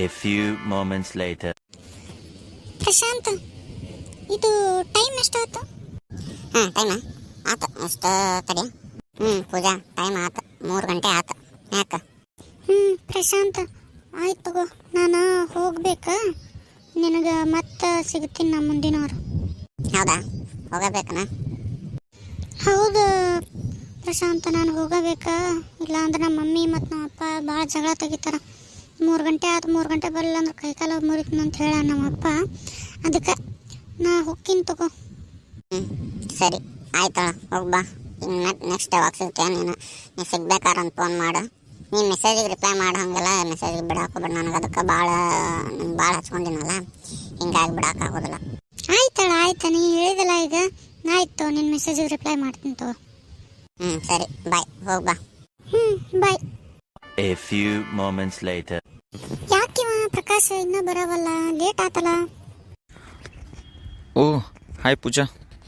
A few moments later. Prashant, ಇದು time ಎಷ್ಟಾಯ್ತು ಹಾಂ ಟೈಮ ಆತ, ಎಷ್ಟು ತಡಿ. ಹ್ಞೂ ಪೂಜಾ ಟೈಮ್ ಆತ. ಮೂರು ಗಂಟೆ ಆತ. ಯಾಕ? ಹ್ಮ್, ಪ್ರಶಾಂತ್, ಆಯ್ತು ತಗೋ. ನಾನು ಹೋಗ್ಬೇಕಾ? ನಿನಗೆ ಮತ್ತೆ ಸಿಗ್ತೀನಿ ನಾ ಮುಂದಿನವ್ರು. ಹೌದಾ? ಹೋಗಬೇಕನ? ಹೌದು, ಪ್ರಶಾಂತ್, ನಾನು ಹೋಗಬೇಕಾ? ಇಲ್ಲಾಂದ್ರೆ ನಮ್ಮ ಮಮ್ಮಿ ಮತ್ತು ನಮ್ಮ ಅಪ್ಪ ಭಾಳ ಜಗಳ ತೆಗಿತಾರ. ಮೂರು ಗಂಟೆ ಆತು ಮೂರು ಗಂಟೆ ಬರಲಿಲ್ಲ ಅಂದ್ರೆ ಕೈಕಾಲ ಮುರಿತೀನಿ ಅಂತ ಹೇಳ ನಮ್ಮಪ್ಪ ಅದಕ್ಕೆ ನಾ ಹೊಕ್ಕಿನಿ ತಗೋ. ಹ್ಞೂ ಸರಿ. ಆಯ್ತಳ ಹೋಗ್ಬಾ ಇನ್ನು ನೆಕ್ ನೆಕ್ಸ್ಟ್ ಯಾವಾಗ ಸಿಗ್ತೀಯ ನೀನು? ಸಿಗ್ಬೇಕಾರ ಅಂತ ಫೋನ್ ಮಾಡು. ನೀನು ಮೆಸೇಜಿಗೆ ರಿಪ್ಲೈ ಮಾಡೋ ಹಂಗೆಲ್ಲ ಮೆಸೇಜಿಗೆ ಬಿಡಾಕೋಬೇಡ ನನಗೆ ಅದಕ್ಕೆ ಭಾಳ ನಂಗೆ ಭಾಳ ಹಚ್ಕೊಂಡಿನಲ್ಲ. ಹಿಂಗಾಗಿ ಬಿಡಾಕಾಗೋದಿಲ್ಲ ಆಯ್ತಳ ಆಯ್ತಾ ನೀ ಹೇಳಿದಲ್ಲ ಈಗ. ಆಯ್ತು ನಿನ್ನ ಮೆಸೇಜಿಗೆ ರಿಪ್ಲೈ ಮಾಡ್ತೀನಿ ತಗೋ. ಹ್ಞೂ ಸರಿ. ಬಾಯ್ ಹೋಗ್ಬಾ ಹ್ಞೂ ಬಾಯ್ A few moments later. ಯಾಕಿವ ಪ್ರಕಾಶ ಇನ್ನೂ ಬರವಲ್ಲ? ಲೇಟ್ ಆತಲ್ಲ. ಓ ಹಾಯ್ ಪೂಜಾ.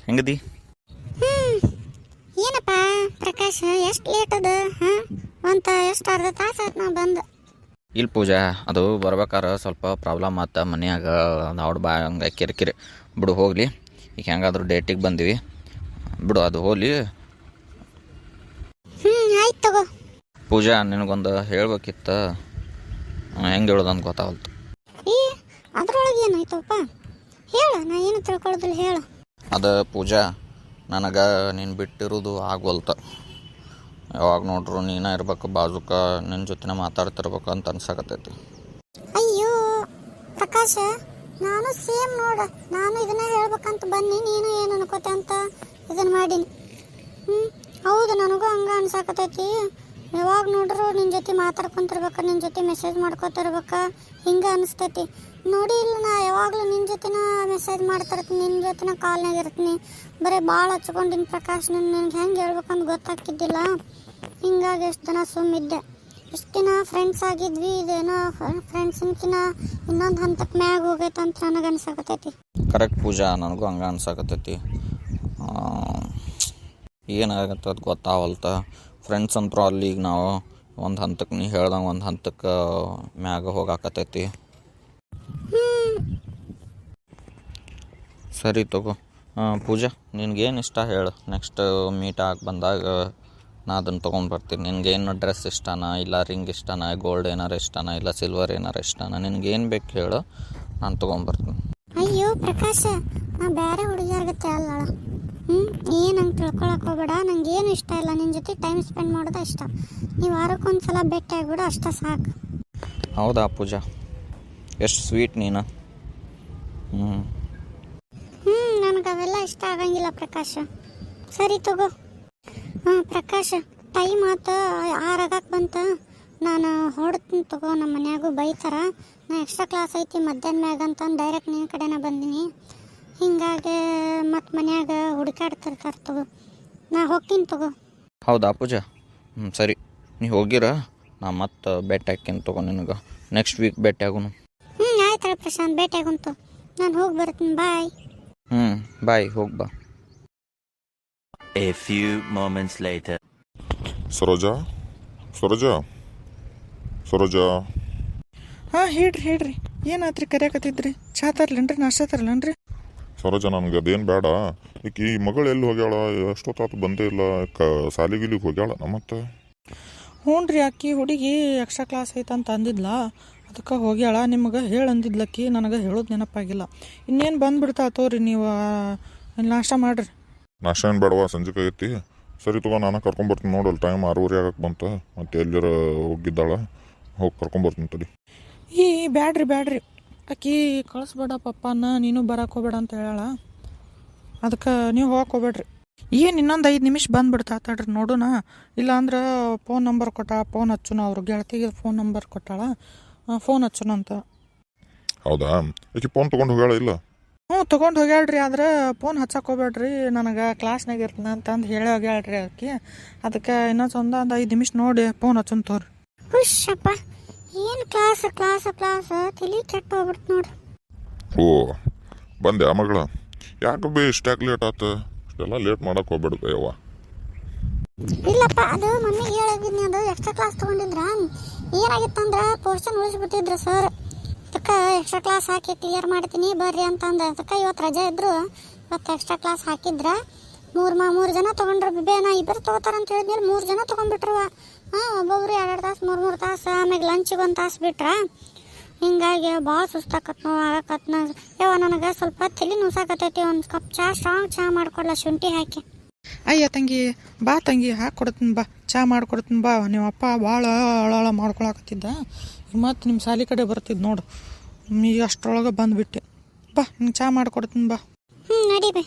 ಹೆಂಗದಿ? ಹ್ಮ್. ಏನಪ್ಪ ಪ್ರಕಾಶ ಎಷ್ಟು ಲೇಟ್ ಅದ? ಹಾ? ಅಂತ ಎಷ್ಟು ಅರ್ಧ ತಾಸು ಆಯ್ತು ನಾ ಬಂದು. ಇಲ್ಲ ಪೂಜಾ ಅದು ಬರ್ಬೇಕಾರೆ ಸ್ವಲ್ಪ ಪ್ರಾಬ್ಲಮ್ ಆತ ಮನ್ಯಾಗ. ಅವ್ರ ಬಾ ಹಂಗೆ ಕಿರಿಕಿರಿ ಬಿಡು ಹೋಗಲಿ. ಈಗ ಹೆಂಗಾದ್ರೂ ಡೇಟಿಗೆ ಬಂದಿವಿ. ಬಿಡು ಅದು ಹೋಗ್ಲಿ. ಹ್ಞೂ ಆಯ್ತು ತಗೋ. ಪೂಜಾ ನಿನಗೊಂದು ಹೇಳ್ಬೇಕಿತ್ತು? ಹೆಂಗೆ ಹೇಳೋದಂತ ಗೊತ್ತಾಗಲ್ತು. ಈ ಅದ್ರೊಳಗೆ ಏನಾಯ್ತಪ್ಪ ಹೇಳು ನಾ ಏನು ತಿಳ್ಕೊಳ್ಳೋದಿಲ್ಲ ಹೇಳು. ಅದು ಪೂಜಾ ನನಗೆ ನೀನು ಬಿಟ್ಟಿರೋದು ಆಗ್ವಲ್ತ. ಯಾವಾಗ ನೋಡ್ರು ನೀನೇ ಇರ್ಬೇಕು ಬಾಜುಕ ನಿನ್ನ ಜೊತೆನೇ ಮಾತಾಡ್ತಿರ್ಬೇಕು ಅಂತ ಅನ್ಸಕತ್ತೈತಿ. ಅಯ್ಯೋ ಪ್ರಕಾಶ ನಾನು ಸೇಮ್ ನೋಡ ನಾನು ಇದನ್ನ ಹೇಳ್ಬೇಕಂತ ಬನ್ನಿ ನೀನು ಏನು ಅನ್ಕೋತೆ ಅಂತ ಇದನ್ನ ಮಾಡೀನಿ. ಹ್ಮ್ ಹೌದು ನನಗೂ ಹಂಗ ಅನ್ಸಾಕತೈತಿ ಯಾವಾಗ ನೋಡ್ರು ನಿನ್ನ ಜೊತೆ ಮಾತಾಡ್ಕೊಂತಿರ್ಬೇಕ ನಿನ್ನ ಜೊತೆ ಮೆಸೇಜ್ ಮಾಡ್ಕೊತಿರ್ಬೇಕು, ಹಿಂಗ ಅನಿಸ್ತೈತಿ. ನೋಡಿ ಇಲ್ಲ ನಾ, ಯಾವಾಗಲೂ ನಿನ್ನ ಜೊತೆನ ಮೆಸೇಜ್ ಮಾಡ್ತಿರ್ತೀನಿ ನಿನ್ನ ಜೊತೆನ ಕಾಲ್ನಾಗ ಇರ್ತೀನಿ. ಬರೀ ಭಾಳ ಹಚ್ಕೊಂಡಿನ್ ಪ್ರಕಾಶ್ ನಿನ್ನ ನಿನ್ಗೆ ಹೆಂಗೆ ಹೇಳ್ಬೇಕಂತ ಗೊತ್ತಾಗ್ತಿದ್ದಿಲ್ಲ. ಹಿಂಗಾಗಿ ಎಷ್ಟು ದಿನ ಸುಮ್ಮಿದ್ದೆ. ಇಷ್ಟು ದಿನ ಫ್ರೆಂಡ್ಸ್ ಆಗಿದ್ವಿ, ಇದೇನೋ ಫ್ರೆಂಡ್ಸಿನ್ಕಿನ ಇನ್ನೊಂದು ಹಂತಕ್ಕೆ ಮ್ಯಾಗ ಹೋಗೈತೆ ಅಂತ ನನಗೆ ಅನ್ಸಕತ್ತೈತಿ. ಕರೆಕ್ಟ್ ಪೂಜಾ, ನನಗೂ ಹಂಗೆ ಅನ್ಸಕತ್ತೈತಿ. ಏನಾಗತ್ತೆ ಅದು ಗೊತ್ತಾವಲ್ತ. ಫ್ರೆಂಡ್ಸ್ ಅಂದ್ರೆ ಅಲ್ಲಿ ಈಗ ನಾವು ಒಂದು ಹಂತಕ್ಕೆ ನೀ ಹೇಳ್ದಂಗೆ ಒಂದು ಹಂತಕ್ಕೆ ಮ್ಯಾಗ ಹೋಗಾಕತೈತಿ ಸರಿ ತಗೋ. ಪೂಜಾ, ನಿನಗೇನು ಇಷ್ಟ ಹೇಳು? ನೆಕ್ಸ್ಟ್ ಮೀಟ್ ಆಗಿ ಬಂದಾಗ ನಾ ಅದನ್ನು ತೊಗೊಂಡು ಬರ್ತೀನಿ. ನಿನಗೇನು ಡ್ರೆಸ್ ಇಷ್ಟನಾ? ಇಲ್ಲ ರಿಂಗ್ ಇಷ್ಟನಾ? ಗೋಲ್ಡ್ ಏನಾರು ಇಷ್ಟನಾ? ಇಲ್ಲ ಸಿಲ್ವರ್ ಏನಾರು ಇಷ್ಟನಾ? ನಿನಗೇನು ಬೇಕು ಹೇಳು? ನಾನು ತೊಗೊಂಬರ್ತೀನಿ ಅಯ್ಯೋ ಪ್ರಕಾಶ ನಾ ಬೇರೆ ಹುಡುಗಿಯರ್ಗತ್ತೆ ಅಲ್ಲ ಹ್ಞೂ ಏನು ಹಂಗೆ ತಿಳ್ಕೊಳಕ್ಕೆ ಹೋಗ್ಬೇಡ. ನಂಗೆ ಏನು ಇಷ್ಟ ಇಲ್ಲ. ನಿನ್ನ ಜೊತೆ ಟೈಮ್ ಸ್ಪೆಂಡ್ ಮಾಡೋದು ಇಷ್ಟ. ನೀವು ವಾರಕ್ಕೊಂದ್ಸಲ ಭೇಟಿ ಆಗ್ಬಿಡು ಅಷ್ಟೇ ಸಾಕು. ಹೌದಾ ಪೂಜಾ? ಎಷ್ಟು ಸ್ವೀಟ್ ನೀನು. ಹ್ಞೂ ಹ್ಞೂ ನನಗೆ ಅವೆಲ್ಲ ಇಷ್ಟ ಆಗಂಗಿಲ್ಲ ಪ್ರಕಾಶ. ಸರಿ ತಗೋ. ಹಾಂ ಪ್ರಕಾಶ ಟೈಮ್ ಆತ. ಆರಾಗಕ್ಕೆ ಬಂತ. ನಾನು ಹೊಡ್ತೀನಿ ತಗೋ. ನಮ್ಮ ಮನ್ಯಾಗೂ ಬೈತಾರ. ನಾ ಎಕ್ಸ್ಟ್ರಾ ಕ್ಲಾಸ್ ಐತಿ ಮಧ್ಯಾಹ್ನ ಮ್ಯಾಗ ಅಂತಂದು ಡೈರೆಕ್ಟ್ ನಿನ್ನ ಕಡೆನ ಬಂದೀನಿ. ಹಿಂಗಾಗಿ ಮತ್ತು ಮನ್ಯಾಗ ಹುಡುಕಾಡ್ತಿರ್ತಾರೆ ತಗೋ. ನಾ ಹೋಗ್ತೀನಿ ತಗೋ. ಹೌದಾ ಪೂಜಾ? ಹ್ಞೂ ಸರಿ. ನೀ ಹೋಗಿರ ನಾ ಮತ್ತೆ ಭೇಟಿ ಹಾಕ್ತೀನಿ ತಗೋ ನಿನಗೆ. ನೆಕ್ಸ್ಟ್ ವೀಕ್ ಭೇಟಿ ಆಗೋನು. ಹ್ಞೂ ಆಯ್ತಲ್ಲ ಪ್ರಶಾಂತ್ ಭೇಟಿ ಆಗುಂತು ನಾನು ಹೋಗಿ ಬರ್ತೀನಿ ಬಾಯ್. ಹ್ಞೂ ಬಾಯ್ ಹೋಗಿ ಬಾ. A few moments later. Saroja? Saroja? Saroja? ಹಾಂ ಹೇಳ್ರಿ ಹೇಳ್ರಿ. ಏನಾತ್ರಿ ಕರೆಯಕತ್ತಿದ್ರಿ? ಚಾ ತರ್ಲೇನ್ರಿ ನಾಷ್ಟ ತರ್ಲೇನ್ರಿ? ಸರೋಜಾ ನನಗೆ ಅದೇನು ಬೇಡ. ಈಕೆ ಈ ಮಗಳು ಎಲ್ಲಿ ಹೋಗ್ಯಾಳ? ಎಷ್ಟೊತ್ತಾತು ಬಂದೇ ಇಲ್ಲ. ಕ ಸಾಲಿಗಿಲಿಗೆ ಹೋಗ್ಯಾಳ ನಮ್ಮತ್ತೆ ಹ್ಞೂ ರೀ ಅಕ್ಕಿ ಹುಡುಗಿ ಎಕ್ಸ್ಟ್ರಾ ಕ್ಲಾಸ್ ಐತಂತ ಅಂದಿದ್ಲ. ಅದಕ್ಕೆ ಹೋಗ್ಯಾಳ. ನಿಮಗೆ ಹೇಳಿ ಅಂದಿದ್ಲಕ್ಕಿ ನನಗೆ ಹೇಳೋದು ನೆನಪಾಗಿಲ್ಲ. ಇನ್ನೇನು ಬಂದ್ಬಿಡ್ತಾ ತೋರಿ ನೀವು? ನಾಷ್ಟ ಮಾಡ್ರಿ. ನಾಷ್ಟ ಏನು ಬೇಡವಾ? ಸಂಜೆಗೆ ಐತಿ ಸರಿ ತಗೋ ನಾನು ಕರ್ಕೊಂಬರ್ತೀನಿ ನೋಡಲ್ಲ ಟೈಮ್ ಆರೂವರೆ ಆಗಕ್ಕೆ ಬಂತ. ಮತ್ತೆ ಎಲ್ಲಿರ ಹೋಗಿದ್ದಾಳ? ಹೋಗಿ ಕರ್ಕೊಂಬರ್ತೀನಿ ತಡಿ. ಈ ಬ್ಯಾಡ್ರಿ ಬ್ಯಾಡ್ರಿ. ಆಕಿ ಕಳಿಸ್ಬೇಡ ಪಪ್ಪನ ನೀನು ಬರಕ್ಕೆ ಹೋಗ್ಬೇಡ ಅಂತ ಹೇಳಾಳ. ಅದಕ್ಕೆ ನೀವು ಹೋಗಕ್ಕೆ ಹೋಗ್ಬೇಡ್ರಿ. ಏನು ಇನ್ನೊಂದು ಐದು ನಿಮಿಷ ಬಂದ್ಬಿಡ್ತಾ ತಡ್ರಿ ನೋಡೋಣ ಇಲ್ಲಾಂದ್ರೆ ಫೋನ್ ನಂಬರ್ ಕೊಟ್ಟ ಫೋನ್ ಹಚ್ಚುನ ಅವ್ರ. ಗೆಳತಿಗೆ ಫೋನ್ ನಂಬರ್ ಕೊಟ್ಟಾಳ. ಫೋನ್ ಹಚ್ಚುನ ಅಂತ. ಹೌದಾ? ಈಕಿ ಫೋನ್ ತೊಗೊಂಡು ಹೋಗ್ಯಾಳ ಇಲ್ಲ? ಹ್ಞೂ ತೊಗೊಂಡು ಹೋಗ್ಯಾಳ್ರಿ ಆದ್ರೆ ಫೋನ್ ಹಚ್ಚಕ್ಕೆ ಹೋಗ್ಬೇಡ್ರಿ. ನನಗೆ ಕ್ಲಾಸ್ನಾಗ ಇರ್ತೀನಿ ಅಂತಂದು ಹೇಳಿ ಹೋಗ್ಯಾಳ್ರಿ ಆಕೆ. ಅದಕ್ಕೆ ಇನ್ನೊಂದು ಒಂದು ಒಂದು ಐದು ನಿಮಿಷ ನೋಡಿ ಫೋನ್ ಹಚ್ಚುನ ತೋರಿ. ಹುಷಪ್ಪ ಏನು ಕ್ಲಾಸ್ ಕ್ಲಾಸ್ ಕ್ಲಾಸ್ ತಲೆ ಕೆಟ್ಟ ಹೋಗ್ಬಿಡ್ತು ನೋಡ್ರಿ ಓ ಬಂದೆ ಮಗಳ. ಯಾಕೆ ಬೇ ಇಷ್ಟ್ಯಾಕೆ ಲೇಟ್ ಆತ? ಇಷ್ಟೆಲ್ಲ ಲೇಟ್ ಮಾಡಕ್ಕೆ ಹೋಗ್ಬೇಡ್ದು ಯವ್ವ. ಇಲ್ಲಪ್ಪ ಅದು ಮಮ್ಮಿಗೆ ಹೇಳಿದ್ನಿ ಅದು ಎಕ್ಸ್ಟ್ರಾ ಕ್ಲಾಸ್ ತೊಗೊಂಡಿದ್ರ. ಏನಾಗಿತ್ತಂದ್ರೆ ಪೋರ್ಷನ್ ಉಳಿಸ್ಬಿಟ್ಟಿದ್ರು ಸರ್ ಅದಕ್ಕೆ ಎಕ್ಸ್ಟ್ರಾ ಕ್ಲಾಸ್ ಹಾಕಿ ಕ್ಲಿಯರ್ ಮಾಡ್ತೀನಿ ಬರ್ರಿ ಅಂತಂದ. ಅದಕ್ಕೆ ಇವತ್ತು ರಜೆ ಇದ್ರು ಇವತ್ತು ಎಕ್ಸ್ಟ್ರಾ ಕ್ಲಾಸ್ ಹಾಕಿದ್ರ. ಮೂರು ಮಾ ಮೂರು ಜನ ತೊಗೊಂಡ್ರು ಬೇನ ಇಬ್ಬರು ತೊಗೋತಾರಂತ ಹೇಳಿದ್ಮೇಲೆ ಮೂರು ಜನ ತೊಗೊಂಡ್ಬಿಟ್ರವ ಹಾಂ ಒಬ್ಬೊಬ್ರು ಎರಡು ತಾಸು ಮೂರು ಮೂರು ತಾಸು ಆಮೇಲೆ ಲಂಚಿಗೆ ಒಂದು ತಾಸು ಬಿಟ್ರೆ ಹಿಂಗಾಗಿ ಭಾಳ ಸುಸ್ತಾಕತ್ ನೋವು ಆಗಕತ್ ನಾ ನನಗೆ ಸ್ವಲ್ಪ ತಲೆ ನುಸಾಕತೈತಿ ಒಂದು ಕಪ್ ಚಹಾ ಸ್ಟ್ರಾಂಗ್ ಚಹಾ ಮಾಡ್ಕೊಡ್ಲ ಶುಂಠಿ ಹಾಕಿ. ಅಯ್ಯ ತಂಗಿ ಬಾ ತಂಗಿ ಹಾಕಿ ಕೊಡ್ತೀನಿ ಬಾ. ಚಾ ಮಾಡ್ಕೊಡ್ತೀನಿ ಬಾ. ನಿಮ್ಮ ಅಪ್ಪ ಭಾಳ ಅಳಾಳ ಮಾಡ್ಕೊಳಕತ್ತಿದ್ದ. ಮತ್ತು ನಿಮ್ಮ ಸಾಲಿ ಕಡೆ ಬರ್ತಿದ್ದು ನೋಡು. ಈಗ ಅಷ್ಟರೊಳಗೆ ಬಂದುಬಿಟ್ಟೆ. ಬಾ ನಿಂಗೆ ಚಾ ಮಾಡ್ಕೊಡ್ತೀನಿ ಬಾ. ಹ್ಞೂ ನಡಿ ಬೇ.